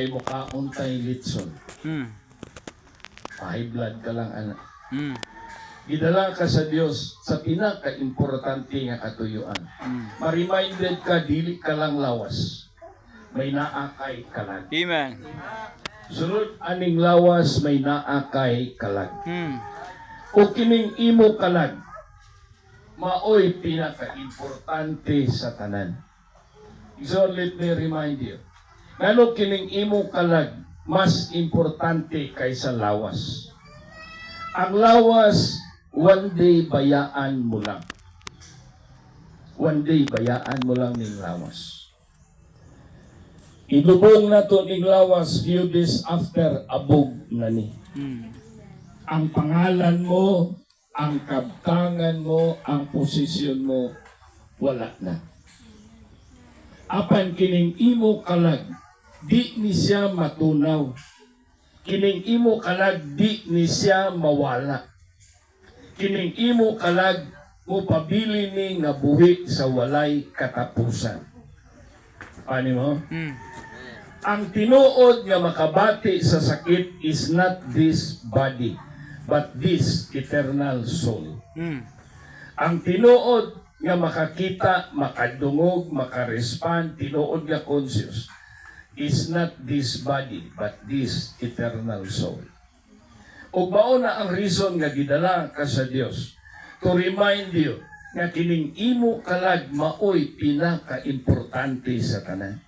Ay mukhaon tayo litson. Mm. High blood ka lang, anak. Mm. Gidala ka sa Dios sa pinaka-importante nga katuyuan. Mm. Ma-reminded ka, dili ka lang lawas. May naakay kalag. Amen. Sunod aning lawas, may naakay kalag. Mm. O kining imo kalag, maoy pinaka-importante sa tanan. So let me remind you, ngano kining imo kalag, mas importante kaysa lawas. Ang lawas, one day bayaan mo lang. One day bayaan mo lang ning lawas. Idubong na to ning lawas few days after abog na ni Mm. ang pangalan mo, ang kabtangan mo, ang posisyon mo, wala na. Apan kining imo kalag, di ni siya matunaw. Kining imo kalag, di ni siya mawala. Kining imo kalag, mo pabili ni nga buhi sa walay katapusan. Paano mo? Mm. Ang tinuod nga makabati sa sakit is not this body, but this eternal soul. Mm. Ang tinuod nga makakita, makadungog, makarespond, tinuod nga conscious, is not this body, but this eternal soul. Ug mao na ang reason nga gidala ka sa Dios to remind you nga kining imo kalag maoy pinaka-importante sa tanan.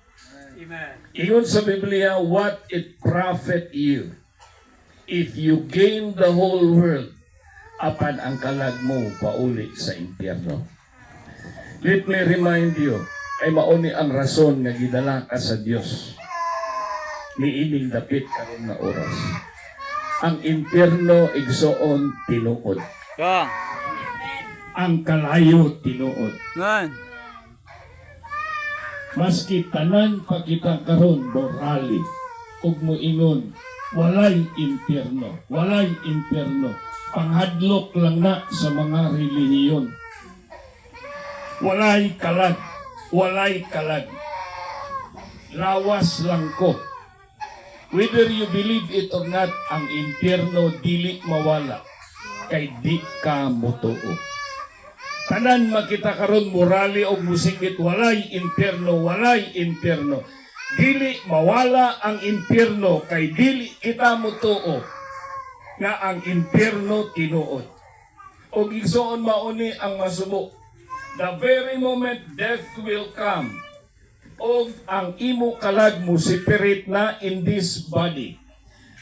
Ingon sa Biblia, what it profit you if you gain the whole world apan ang kalag mo pauli sa impyerno. Let me remind you, ay mauni ang rason nga gidala ka sa Dios. Niining dapit karon na oras. Ang impyerno igsoon tinuod. Ah. Ang kalayo tinuod. Ngan. Maski tanan pa kita karon morali ug moingon walay impyerno walay impyerno panghadlok lang na sa mga relihiyon walay kalag walay kalag. Lawas lang ko. Whether you believe it or not ang impyerno dili mawala kay di ka mutuo. Tanan makita karon morali og musingit walay impierno walay impierno dili mawala ang impierno kay dili kita mutuo nga ang impierno tinuod. Og igsoon mauni ang masumo the very moment death will come og ang imo kalag mo separate na in this body.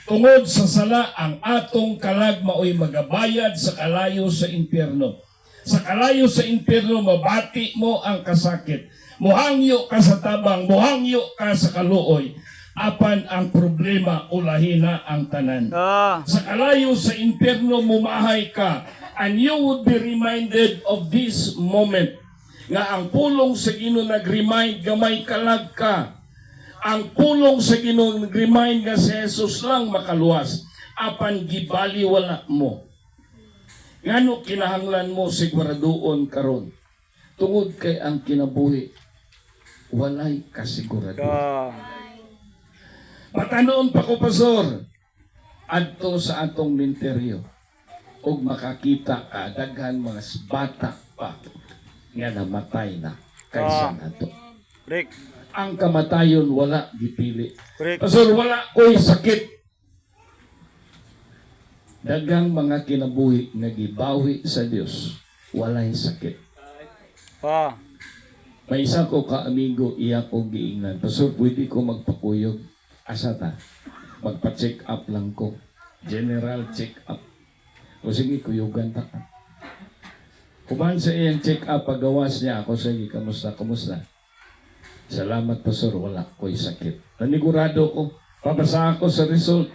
Tungod sa sala ang atong kalag maoy magabayad sa kalayo sa impierno sa kalayo sa impyerno mabati mo ang kasakit. Muhangyo ka sa tabang muhangyo ka sa kaluoy. Apan ang problema ulahin na ang tanan. Ah. sa kalayo sa impyerno mumahay ka and you would be reminded of this moment nga ang pulong sa Ginoo nag-remind gamay kalag ka ang pulong sa Ginoo nag-remind nga si Jesus lang makaluwas apan gibali wala mo ngano kinahanglan mo siguraduon karon tungod kay ang kinabuhi walay kasigurado. Patanoon pa ko, Pastor. Adto sa atong minteryo. Ug makakita ka, daghan mga bata pa nga namatay na kaysa Ah. nato. Rick. Ang kamatayon wala gipili. Rick. Pastor, wala ko'y sakit. Dagang mga kinabuhi nga gibawi sa Dios, walay sakit. Ah. May isa ko ka amigo iya ko giingnan. Pastor, pwede ko magpakuyog. Asa ta? Magpa-check up lang ko. General check up. O sige, kuyugan ta ka. Kuman sa iyang check up, pagawas niya ako, sige, kamusta, kamusta? Salamat, Pastor, wala ko'y sakit. Nanigurado ko, papasa ako sa result.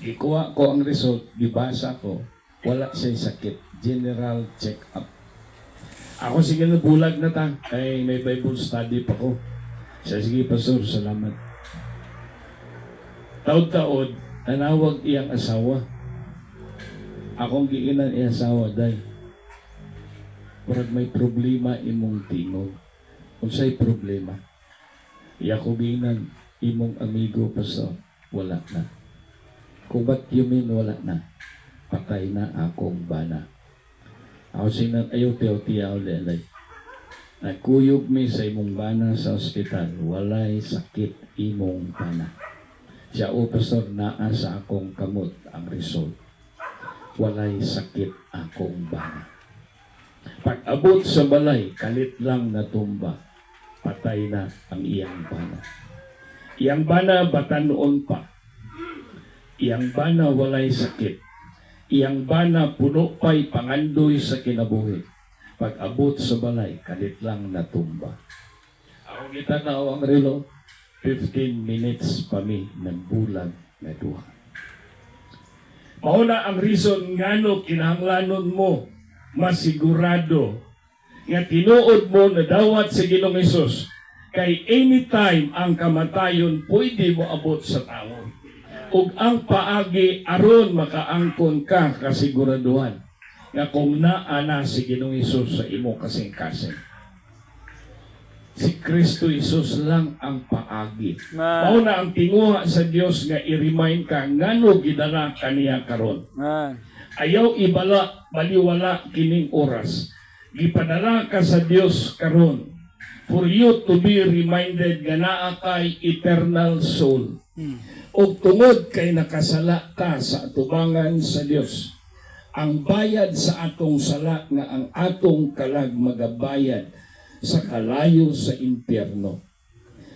Ikuha ko ang result, gibasa ko, wala siya sakit. General check up. Ako sige na bulag na ta. Kay may Bible study pa ko. Siya sige, Pastor, salamat. Taod-taod, nanawag iyang asawa. Akong giinan iyang asawa, day. Murag may problema imong tingog. Kung sa'y problema. Iya ko giinan, imong amigo pastor, wala na. Kung ba't you wala na? Patay na akong bana. Ako sinan ayaw teo tiya ulelay. Nagkuyog mi sa imong bana sa ospital, walay sakit imong bana. Siya o pastor naa sa akong kamot ang result. Walay sakit akong bana. Pag abot sa balay, kalit lang natumba. Patay na ang iyang bana. Iyang bana batanuon pa. Iyang bana walay sakit. Iyang bana puno pa'y pangandoy sa kinabuhi. Pag abot sa balay, kalit lang natumba. Ako kita na ang relo, 15 minutes pa mi nagbulag na duha. Mauna ang reason ngano kinahanglanon mo masigurado nga tinuod mo na dawat sa Ginoong Hesus kay anytime ang kamatayon pwede mo abot sa tao. Ug ang paagi aron makaangkon ka kasiguraduhan nga kung naa na si Ginoong Hesus sa imo kasing-kasing. Si Kristo Hesus lang ang paagi. Mao na ang tinguha sa Dios nga i-remind ka ngano gidala kaniya karon Man. ayaw ibala baliwala kining oras gipadala ka sa Dios karon for you to be reminded nga naa kay eternal soul Hmm. ug tungod kay nakasala ka sa atubangan sa Dios ang bayad sa atong sala nga ang atong kalag magabayad sa kalayo sa impyerno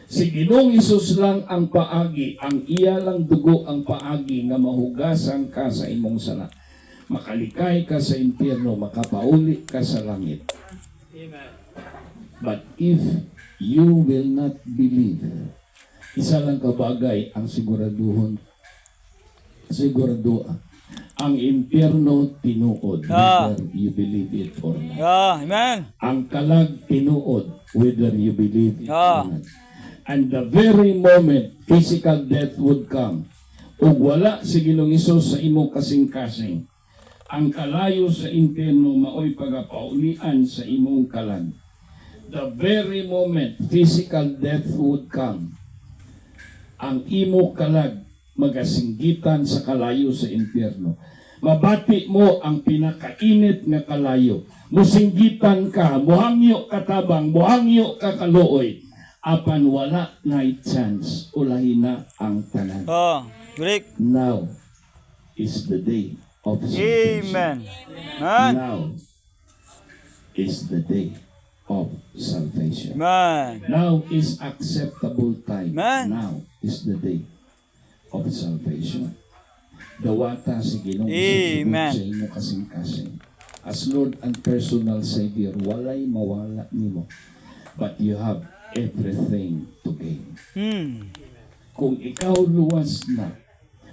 Si Ginoong Isus lang ang paagi, ang iya lang dugo ang paagi nga mahugasan ka sa imong sala. Makalikay ka sa impyerno, makapauli ka sa langit. But if you will not believe, isa lang kabagay ang siguraduhon, sigurado ang impyerno tinuod, Ah. whether you believe it or not. Yeah, amen. Ang kalag tinuod, whether you believe it Ah. or not. And the very moment physical death would come, ug wala si Ginoong Isus sa imo kasing-kasing, ang kalayo sa impyerno maoy pagapaulian sa imong kalag. The very moment physical death would come, ang imo kalag magasinggitan sa kalayo sa impyerno. Mabati mo ang pinakainit nga kalayo. Musinggitan ka, muhangyo katabang, muhangyo ka kaluoy. Apan wala na chance, ulahin na ang tanan. Oh, Rick. Now is the day of salvation. Amen. Man. Now is the day of salvation. Man. Now is acceptable time. Man. Now is the day of salvation. Dawata si Ginoo Amen. sa imo kasing-kasing. As Lord and personal Savior, walay mawala nimo. But you have everything to gain. Hmm. Kung ikaw luwas na,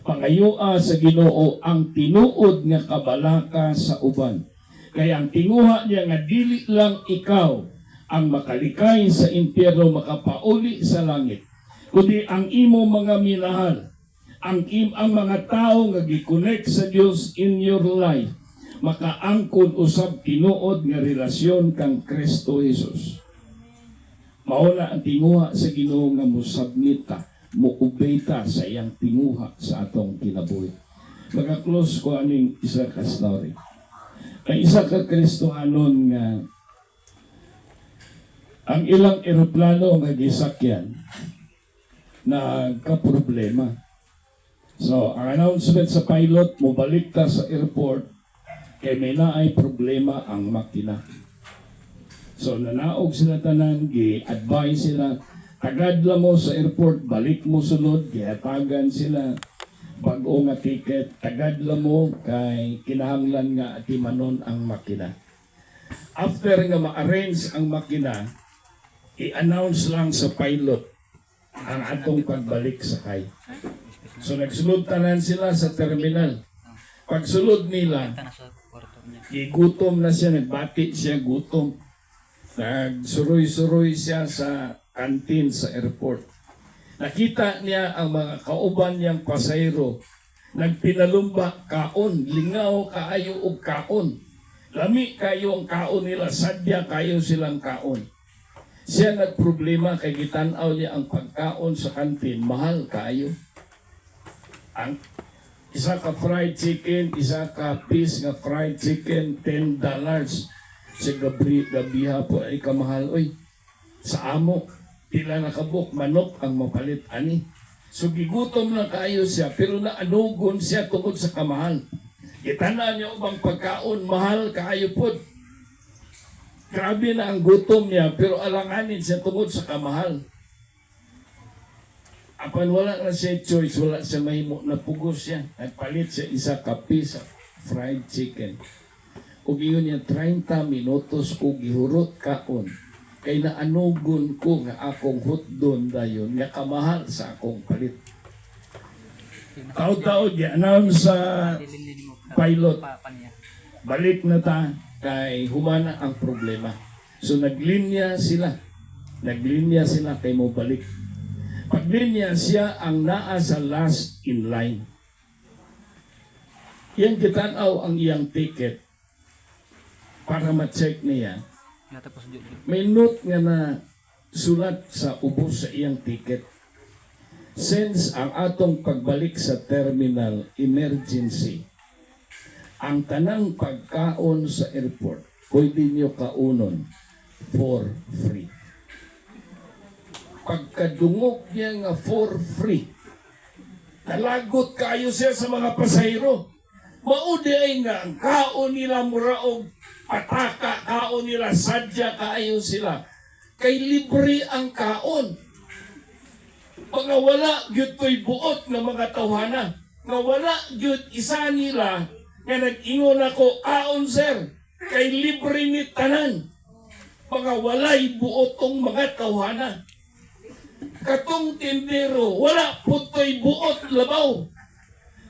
pangayua sa Ginoo ang tinuod nga kabalaka sa uban. Kaya ang tinguha niya nga dili lang ikaw ang makalikay sa impyerno makapauli sa langit, kundi ang imo mga minahal, ang ang mga tao nga gi-connect sa Dios in your life, makaangkon usab tinuod nga relasyon kang Kristo Jesus. Mauna ang tinguha sa Ginoo nga musubmit ta, muobey ta sa iyang tinguha sa atong kinabuhi. Maka-close ko aning isa ka story. Ang isa ka Kristohanon nga ang ilang eroplano nga gisakyan nagka-problema. So, ang announcement sa pilot, mubalik ta sa airport kay may naay problema ang makina. So nanaog sila tanan, gi-advise sila, tagadla mo sa airport, balik mo sulod, gihatagan sila, bago nga ticket, tagadla mo, kay kinahanglan nga atimanon ang makina. After nga ma-arrange ang makina, i-announce lang sa pilot ang atong pagbalik sakay. So nagsulod tanan sila sa terminal. Pagsulod nila, Gigutom na siya, nagbati siya, gutom. Nagsuroy-suroy siya sa kantin sa airport. Nakita niya ang mga kauban niyang pasayro. Nagpinalumba, kaon, lingaw, kaayo og kaon. Lami kayo ang kaon nila, sadya kayo silang kaon. Siya nagproblema kay gitanaw niya ang pagkaon sa kantin, mahal kayo. Ang isa ka fried chicken, isa ka piece nga fried chicken, 10 dollars. Sa gabri, gabiha po ay kamahal. Oy, sa amo, pila na kabuk, manok ang mapalit ani. So gigutom na kayo siya, pero naanugon siya tungkol sa kamahal. Itana niya ubang pagkaon, mahal kayo po. Grabe na ang gutom niya, pero alanganin siya tungkol sa kamahal. Apan wala na siya choice, wala siya mahimo na pugos siya. Nagpalit siya isa kape sa fried chicken. Ug iyon niya 30 minutos ko gihurot kaon. Kay naanugon ko nga akong hutdon dayon nga kamahal sa akong palit. Taod-taod ya announce sa pilot balik na ta kay humana ang problema. So naglinya sila. Naglinya sila kay mo balik. Paglinya siya ang naa sa last in line. Yan kitanaw ang iyang ticket para ma-check niya. May note nga na sulat sa ubos sa iyang ticket. Since ang atong pagbalik sa terminal emergency, ang tanang pagkaon sa airport, pwede nyo kaunon for free. Pagkadungog niya nga for free, nalagot kayo siya sa mga pasahero. Maudi ay nga ang kaon nila muraog pataka kaon nila sadya kaayo sila. Kay libre ang kaon. Mga wala gyud ko'y buot nga mga tawhana. Nga wala gyud isa nila nga nag-ingon ako, kaon sir, kay libre ni tanan. Mga walay buotong mga tawhana. Katong tindero, wala putoy buot labaw.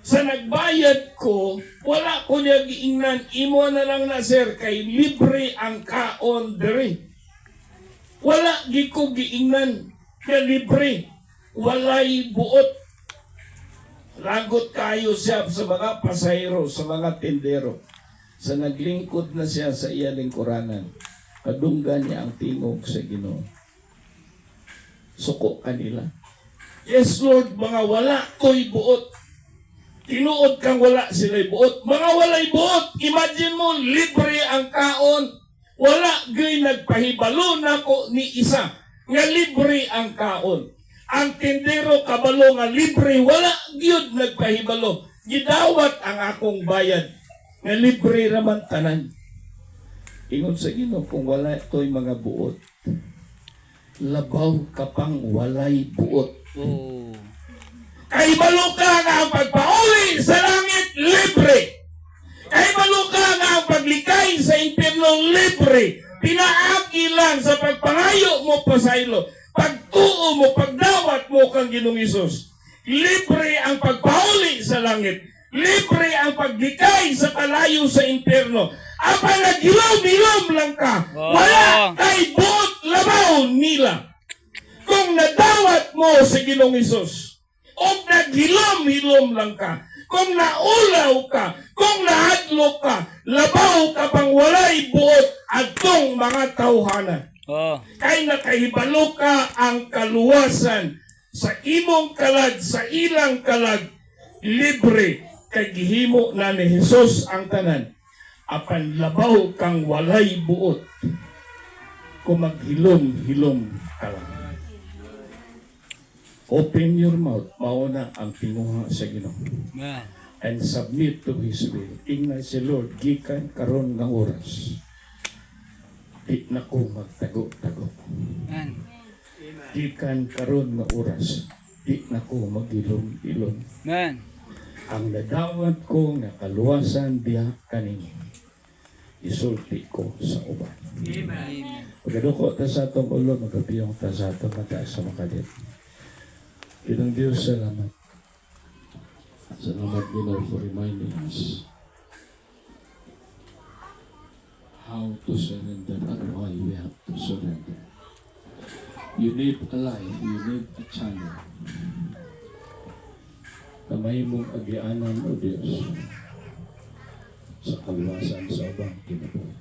Sa nagbayad ko, wala ko niya giingnan, imo na lang na sir, kay libre ang kaon dere. Wala gi ko giingnan, kay libre. Walay buot. Lagot kayo siya sa mga pasahero, sa mga tindero. Sa naglingkod na siya sa iya lingkuranan, kadunggan niya ang tingog sa Ginoo. Suko kanila. Yes, Lord, mga wala ko'y buot. Tinuod kang wala sila'y buot. Mga walay buot, imagine mo, libre ang kaon. Wala gay nagpahibalo na ko ni isa nga libre ang kaon. Ang tindero kabalo nga libre, wala gyud nagpahibalo. Gidawat ang akong bayad nga libre raman tanan. Ingon sa Ginoo kung wala to'y mga buot. Labaw ka pang walay buot. Oh. Kay maluka nga ang pagpauli sa langit, libre. Kay maluka nga ang paglikay sa impyerno, libre. Pinaagi lang sa pagpangayo mo pasaylo. Pagtuo mo, pagdawat mo kang ginong Isus. Libre ang pagpauli sa langit. Libre ang paglikay sa kalayo sa impyerno. Apa nagilom-ilom lang ka. Wala kay buot labaw nila. Kung nadawat mo sa ginong Isus, o naghilom-hilom lang ka, kung naulaw ka, kung nahadlok ka, labaw ka pang walay buot atong mga tawhana. Oh. Kay nakahibalo ka ang kaluwasan sa imong kalag, sa ilang kalag, libre kay gihimo na ni Jesus ang tanan. Apan labaw kang walay buot kung maghilom-hilom ka lang. Open your mouth, mauna ang tinguha sa Ginoo Man. and submit to His will. Ingna si Lord, gikan karon ng oras. Di na ko magtago-tago. Man. Gikan karon nga oras. Di na ko magilom-ilom. Man. Ang nadawat ko nga kaluwasan diha kanini. Isulti ko sa uban. Amen. Pagkaduko ta sa atong ulo, magkapiyong ta sa atong mata sa makalit. Kinang Diyos, salamat. Salamat, Ginoo, for reminding us how to surrender and why we have to surrender. You need a life, you need a channel. Kamay mong agianan, O Diyos, sa kaluwasan sa ubang kinabuhi.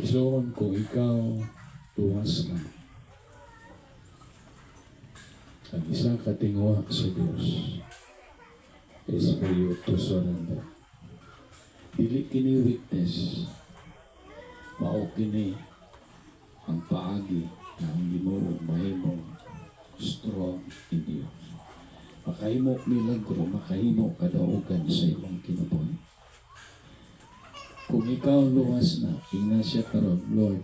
Isuon kung ikaw luwas na. Ang isang katingwa sa Diyos is for you to surrender. Dili kini weakness. Mao kini ang paagi na ang Ginoo mahimong strong in you. Makahimo milagro, makahimo kadaugan sa imong kinabuhi. Kung ikaw luwas na, tingnan siya karon, Lord,